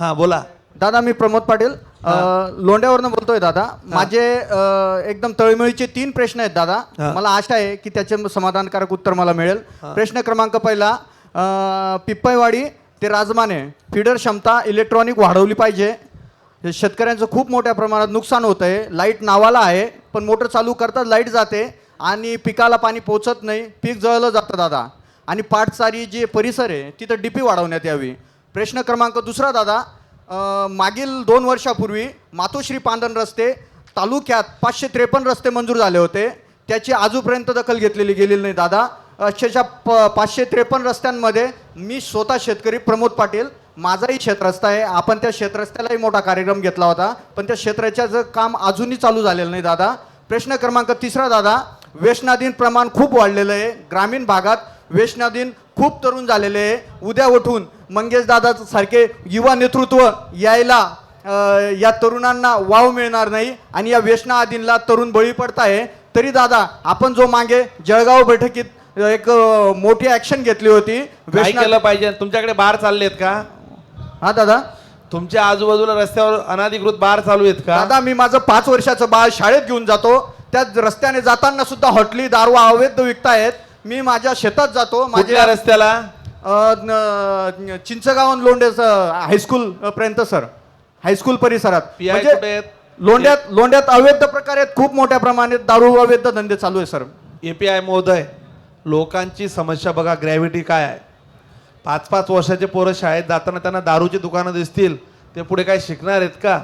हां बोला. दादा मी प्रमोद पाटील. अ, लोंढ्यावरनं बोलतोय दादा. माझे अ, एकदम तळमळीचे तीन प्रश्न आहेत दादा. मला आशा आहे की त्याचे समाधानकारक उत्तर मला मिळेल. प्रश्न क्रमांक पहिला अ, पिप्पईवाडी ते राजमाने. फिडर क्षमता इलेक्ट्रॉनिक वाढवली पाहिजे. शेतकऱ्यांचं खूप मोठ्या प्रमाणात नुकसान होत आहे. लाइट नावाला आहे पण मोटर चालू करताच लाइट जाते आणि पिकाला पाणी पोचत नाही. पीक जळलं जातं दादा. आणि पाटसारी जे परिसर आहे तिथं डीपी वाढवण्यात यावी. प्रश्न क्रमांक दुसरा दादा मागील दोन वर्षापूर्वी मातोश्री पांदन रस्ते तालुक्यात पाचशे त्रेपन्न रस्ते मंजूर झाले होते. त्याची आजूपर्यंत दखल घेतलेली गेलेली नाही दादा. अक्षरशः प पाचशे त्रेपन्न रस्त्यांमध्ये मी स्वतः शेतकरी प्रमोद पाटील माझाही शेतरस्ता आहे. आपण त्या शेतरस्त्यालाही मोठा कार्यक्रम घेतला होता. पण त्या क्षेत्राचं काम अजूनही चालू झालेलं नाही दादा. प्रश्न क्रमांक तिसरा दादा व्यसनाधीन प्रमाण खूप वाढलेलं आहे. ग्रामीण भागात व्यसनाधीन खूप तरुण झालेले आहे. उद्या उठून मंगेश दादा सारखे युवा नेतृत्व यायला या तरुणांना वाव मिळणार नाही आणि या व्यसनाधीनला तरुण बळी पडत आहे. तरी दादा आपण जो मागे जळगाव बैठकीत एक मोठी ऍक्शन घेतली होती. व्यसना- केलं पाहिजे? तुमच्याकडे बार चाललेत का? हा दादा. तुमच्या आजूबाजूला रस्त्यावर अनाधिकृत बार चालू आहेत का? दादा मी माझं पाच वर्षाचं बाळ शाळेत घेऊन जातो. त्या रस्त्याने जाताना सुद्धा हॉटली दारू अवैध विकतायत. मी माझ्या शेतात जातो. माझ्या रस्त्याला? अ, न- चिंचगाव लोंढे हायस्कूल पर्यंत सर हायस्कूल परिसरात. PI म्हणजे कुठे आहेत? लोंढ्यात लोंढ्यात अवैध प्रकारे खूप मोठ्या प्रमाणात दारू अवैध धंदे चालू आहे सर एपीआय महोदय लोकांची समस्या बघा ग्रॅव्हिटी काय आहे. पाच पाच वर्षाचे पोरं शाळेत जाताना त्यांना दारूची दुकानं दिसतील ते पुढे काय शिकणार आहेत का?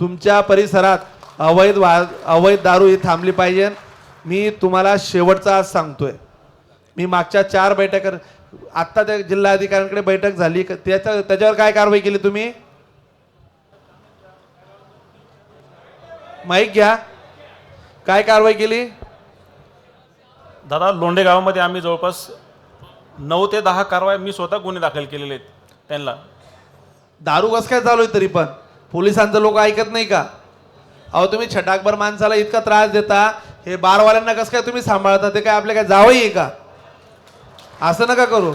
तुमच्या परिसरात अवैध वा अवैध दारू ही थांबली पाहिजे. मी तुम्हाला शेवटचा आज सांगतोय. मी मागच्या चार बैठक आत्ता त्या जिल्हाधिकाऱ्यांकडे बैठक झाली. त्याच्या त्याच्यावर काय कारवाई केली तुम्ही? माईक घ्या. काय कारवाई केली? दादा लोंढे गावामध्ये आम्ही जवळपास नऊ ते दहा कारवाई मी स्वतः गुन्हे दाखल केलेले आहेत त्यांना. दारू कसं काय चालू आहे तरी पण? पोलिसांचं लोक ऐकत नाही का? अहो तुम्ही छटाकभर माणसाला इतका त्रास देता हे बारवाल्यांना कसं काय तुम्ही सांभाळता? ते काय आपले काय जावई आहे का? असं नका करू.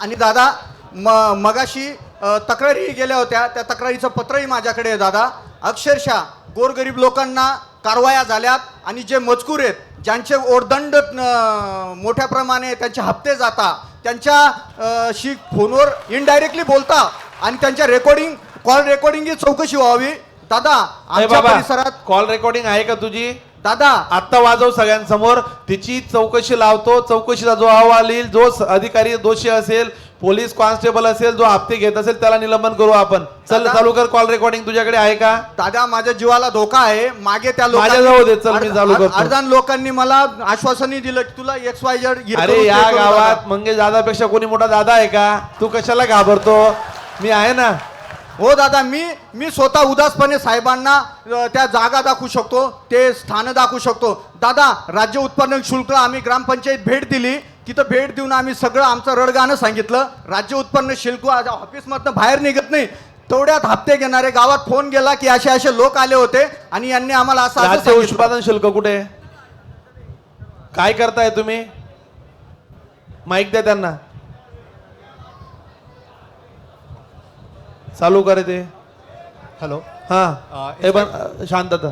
आणि दादा म मगाशी अ, तक्रारी गेल्या होत्या त्या तक्रारीचं पत्रही माझ्याकडे आहे दादा. अक्षरशः गोरगरीब लोकांना कारवाया झाल्यात आणि जे मजकूर आहेत ज्यांचे ओरदंड मोठ्या प्रमाणे त्यांचे हप्ते जाता त्यांच्या शी फोनवर इनडायरेक्टली बोलता आणि त्यांच्या रेकॉर्डिंग कॉल रेकॉर्डिंगची चौकशी व्हावी. दादा आमच्या परिसरात कॉल रेकॉर्डिंग आहे का तुझी? दादा! आत्ता वाजव सगळ्यांसमोर. तिची चौकशी लावतो. चौकशीचा जो अहवाल येईल जो अधिकारी दोषी असेल पोलीस कॉन्स्टेबल असेल जो हप्ते घेत असेल त्याला निलंबन करू आपण. चल दादा- चालू कर कॉल रेकॉर्डिंग तुझ्याकडे आहे का? दादा माझ्या जीवाला धोका आहे. मागे त्या माझ्याजवळ दे, चल मी चालू अर्ध- करतो. अर्धान लोकांनी मला आश्वासनही दिलं की तुला एक्स वाय झेड अरे या गावात मंगेश दादापेक्षा कोणी मोठा दादा आहे का? तू कशाला घाबरतो? मी आहे ना? हो दादा मी मी स्वतः उदासपणे साहेबांना त्या जागा दाखवू शकतो ते स्थान दाखवू शकतो. दादा राज्य उत्पादन शुल्क आम्ही ग्रामपंचायत भेट दिली. तिथं भेट देऊन आम्ही सगळं आमचं रडगाणं सांगितलं. राज्य उत्पन्न शुल्क आज ऑफिसमधनं बाहेर निघत नाही. तेवढ्यात हप्ते घेणारे गावात फोन गेला की असे असे लोक आले होते आणि यांनी आम्हाला असं. उत्पादन शुल्क कुठे? काय करताय तुम्ही? माईक द्या त्यांना. चालू करे ते हॅलो. हा. हे पण शांतता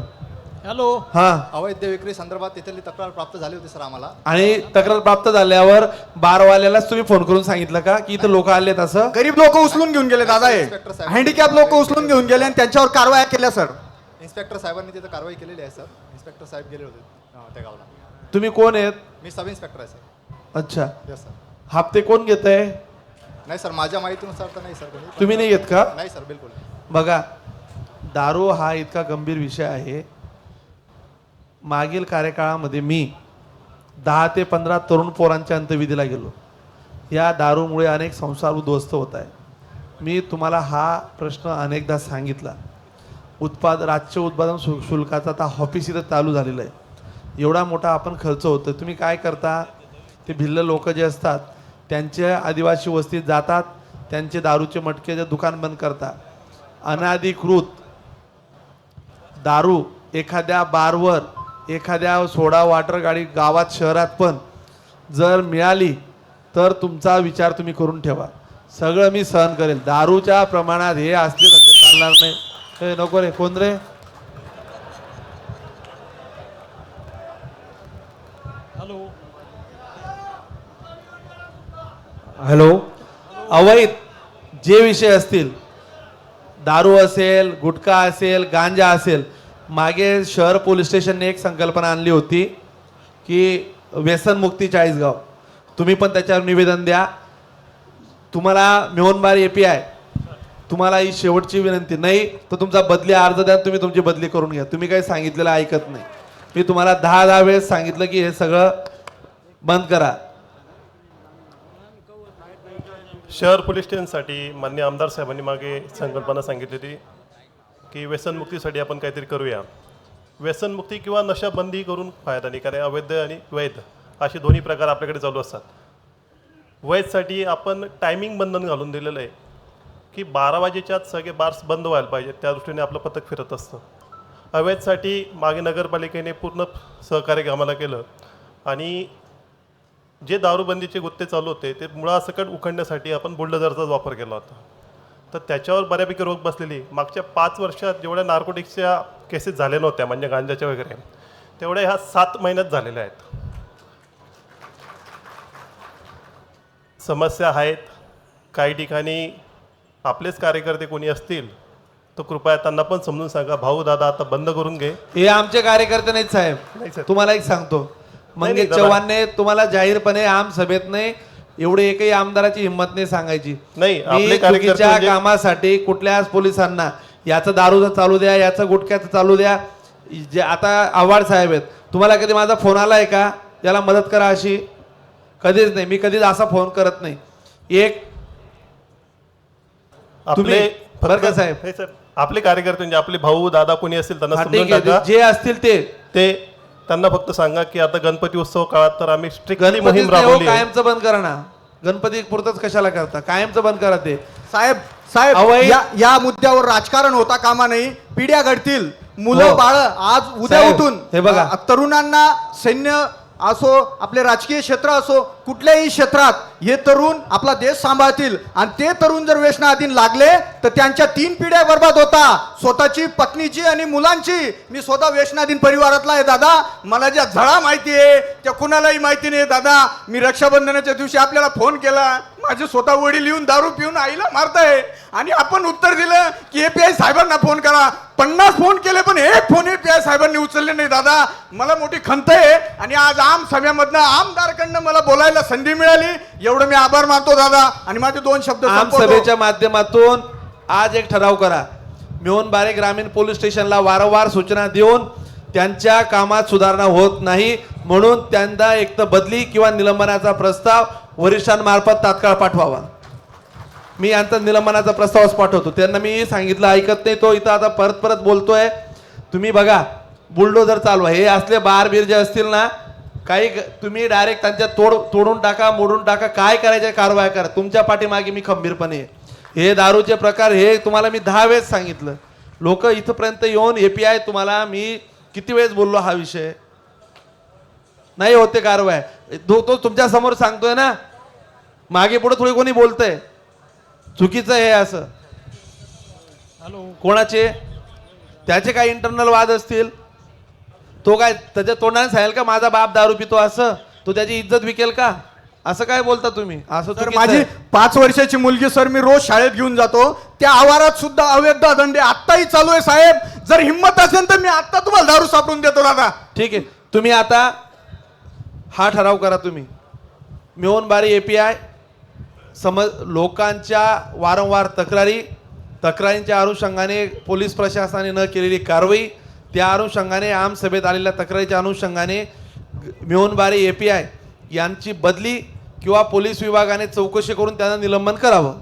हॅलो. हा. अवैध विक्री संदर्भात तिथली तक्रार प्राप्त झाली होती सर आम्हाला. आणि तक्रार प्राप्त झाल्यावर बारवाल्यालाच तुम्ही फोन करून सांगितलं का? की इथं लोक आलेत असं? गरीब लोक उचलून घेऊन गेले दादा हे. इन्स्पेक्टर साहेब. हँडिकॅप लोक उचलून घेऊन गेले आणि त्यांच्यावर कारवाया केल्या सर. इन्स्पेक्टर साहेबांनी तिथं कारवाई केलेली आहे सर. इन्स्पेक्टर साहेब गेले होते अ, त्या गावाला. तुम्ही कोण आहेत? मी सब इन्स्पेक्टर आहे सर. अच्छा. येस सर हप्ते कोण घेत आहे नाही सर माझ्या माहितीनुसार तर नाही सर कोणी तुम्ही नाही घेत का? नाही सर बिलकुल. बघा दारू हा इतका गंभीर विषय आहे. मागील कार्यकाळामध्ये मी दहा ते पंधरा तरुण पोरांच्या अंत्यविधीला गेलो. या दारूमुळे अनेक संसार उद्ध्वस्त होत आहे. मी तुम्हाला हा प्रश्न अनेकदा सांगितला. उत्पाद राज्य उत्पादन शु शुल्काचा आता ऑफिस इथं चालू झालेलं आहे. एवढा मोठा आपण खर्च होतो तुम्ही काय करता? ते भिल्ल लोक जे असतात त्यांच्या आदिवासी वस्तीत जातात त्यांचे दारूचे मटकेचे दुकान बंद करतात. अनाधिकृत दारू एखाद्या बारवर एखाद्या सोडा वॉटर गाडी गावात शहरात पण जर मिळाली तर तुमचा विचार तुम्ही करून ठेवा. सगळं मी सहन करेल दारूच्या प्रमाणात हे असले धंदे चालणार नाही. हे नको रे कोण रे? हॅलो? अवैध जे विषय असतील दारू असेल गुटखा असेल गांजा असेल मागे शहर पोलीस स्टेशनने एक संकल्पना आणली होती की व्यसनमुक्ती चाळीसगाव. तुम्ही पण त्याच्यावर निवेदन द्या. तुम्हाला मेहनबार ए पी आय तुम्हाला ही शेवटची विनंती. नाही तर तुमचा बदली अर्ज द्या तुम्ही तुमची बदली करून घ्या. तुम्ही काही सांगितलेलं ऐकत नाही. मी तुम्हाला दहा दहा वेळेस सांगितलं की हे सगळं बंद करा. शहर पोलीस स्टेशनसाठी मान्य आमदार साहेबांनी मागे संकल्पना सांगितली होती की व्यसनमुक्तीसाठी आपण काहीतरी करूया. व्यसनमुक्ती किंवा नशाबंदी करून फायदा नाही कारण अवैध आणि वैध असे दोन्ही प्रकार आपल्याकडे चालू असतात. वैधसाठी आपण टायमिंग बंधन घालून दिलेलं आहे की बारा वाजेच्या आत सगळे बार्स बंद व्हायला पाहिजे त्या दृष्टीने आपलं पथक फिरत असतं. अवैधसाठी मागे नगरपालिकेने पूर्ण सहकार्य आम्हाला केलं आणि जे दारूबंदीचे गुत्ते चालू होते ते मुळासकट उखडण्यासाठी आपण बुलडोझरचाच वापर केला होता. तर त्याच्यावर बऱ्यापैकी रोग बसलेली मागच्या पाच वर्षात जेवढ्या नार्कोटिक्सच्या केसेस झाल्या नव्हत्या म्हणजे गांजाच्या वगैरे तेवढ्या ह्या सात महिन्यात झालेल्या आहेत. समस्या आहेत. काही ठिकाणी आपलेच कार्यकर्ते कोणी असतील तर कृपया त्यांना पण समजून सांगा. भाऊ दादा आता बंद करून घे. हे आमचे कार्यकर्ते नाहीत नाही, साहेब. सर. तुम्हाला एक सांगतो. मंगेश. चव्हाणने तुम्हाला जाहीरपणे आम सभेत नाही एवढे एकही आमदाराची हिंमत नाही सांगायची. नाही, चुकीच्या म्हणजे- कामासाठी कुठल्याच पोलिसांना याचं दारूचं चालू द्या याचं गुटख्याचं चालू द्या जे आता आव्हाड साहेब आहेत तुम्हाला कधी माझा फोन आलाय का? याला मदत करा अशी. कधीच नाही मी कधीच असा फोन करत नाही. एक आपले तुम्ही- बरं का साहेब? आपले कार्यकर्ते म्हणजे आपले भाऊ दादा कोणी असतील त्यांना जे असतील ते. ते त्यांना फक्त सांगा की आता गणपती उत्सव काळात तर आम्ही स्ट्रिक्टली मोहीम हो, राबवली आहे. कायमचं बंद करा ना गणपती पुरतच कशाला करता कायमचं बंद करा ते साहेब साहेब अवैध- या या मुद्द्यावर राजकारण होता कामा नाही पिढ्या घडतील मुलं हो. बाळ आज उद्या साहेब, उठून हे बघा. अ, तरुणांना सैन्य असो आपले राजकीय क्षेत्र असो कुठल्याही क्षेत्रात हे तरुण आपला देश सांभाळतील. आणि ते तरुण जर व्यसनाधीन लागले तर त्यांच्या तीन पिढ्या बर्बाद होता. स्वतःची पत्नीची आणि मुलांची. मी स्वतः व्यसनाधीन परिवारातला आहे दादा. मला ज्या झळा माहिती आहे त्या कुणालाही माहिती नाही दादा. मी रक्षाबंधनाच्या दिवशी आपल्याला फोन केला. माझे स्वतः वडील येऊन दारू पिऊन आईला मारताय. आणि आपण उत्तर दिलं की एपीआय साहेबांना फोन करा. पन्नास फोन केले पण एक फोन एपीआय साहेबांनी उचलले नाही दादा. मला मोठी खंत आहे. आणि आज आम सभेमधनं आमदारकडनं मला बोलायला संधी मिळाली. एवढं मी आभार मानतो दादा. आणि माझे दोन शब्द आम संपवतो. सभेच्या माध्यमातून आज एक ठराव करा. मिहोनबारे ग्रामीण पोलीस स्टेशनला वारंवार सूचना देऊन त्यांच्या कामात सुधारणा होत नाही. म्हणून त्यांना एक तर बदली किंवा निलंबनाचा प्रस्ताव वरिष्ठांमार्फत तात्काळ पाठवावा. मी यांचा निलंबनाचा प्रस्तावच पाठवतो. त्यांना मी सांगितलं ऐकत नाही तो इथं आता परत परत बोलतोय. तुम्ही बघा बुलडोजर चालवा हे असले बार बीर जे असतील ना काही ग- तुम्ही डायरेक्ट त्यांच्या तोड तोडून टाका मोडून टाका काय करायचे कारवाया करा. तुमच्या पाठीमागे मी खंबीरपणे आहे. हे दारूचे प्रकार हे तुम्हाला मी दहा वेळेस सांगितलं. लोक इथपर्यंत येऊन एपीआय तुम्हाला मी किती वेळेस बोललो हा विषय? नाही होते कारवाय. तो तो तुमच्यासमोर सांगतोय ना मागे पुढे थोडी कोणी बोलतंय? चुकीचं आहे असं. कोणाचे? त्याचे काही इंटरनल वाद असतील? तो काय त्याच्या तोंडाने सांगेल का माझा बाप दारू पितो असं? तो त्याची इज्जत विकेल का? असं काय बोलता तुम्ही? असं तर माझी. पाच वर्षाची मुलगी सर मी रोज शाळेत घेऊन जातो. त्या आवारात सुद्धा अवैध दंडे आत्ताही चालू आहे साहेब. जर हिंमत असेल तर मी आत्ता तुम्हाला दारू सापडून देतो दादा. ठीक आहे. तुम्ही आता हा ठराव करा तुम्ही. मिहोनबारी एपीआय समज लोकांच्या वारंवार तक्रारी तक्रारींच्या अनुषंगाने पोलीस प्रशासनाने न केलेली कारवाई त्या अनुषंगाने आम सभेत आलेल्या तक्रारीच्या अनुषंगाने मेहनबारी ए पी आय यांची बदली किंवा पोलीस विभागाने चौकशी करून त्यांना निलंबन करावं.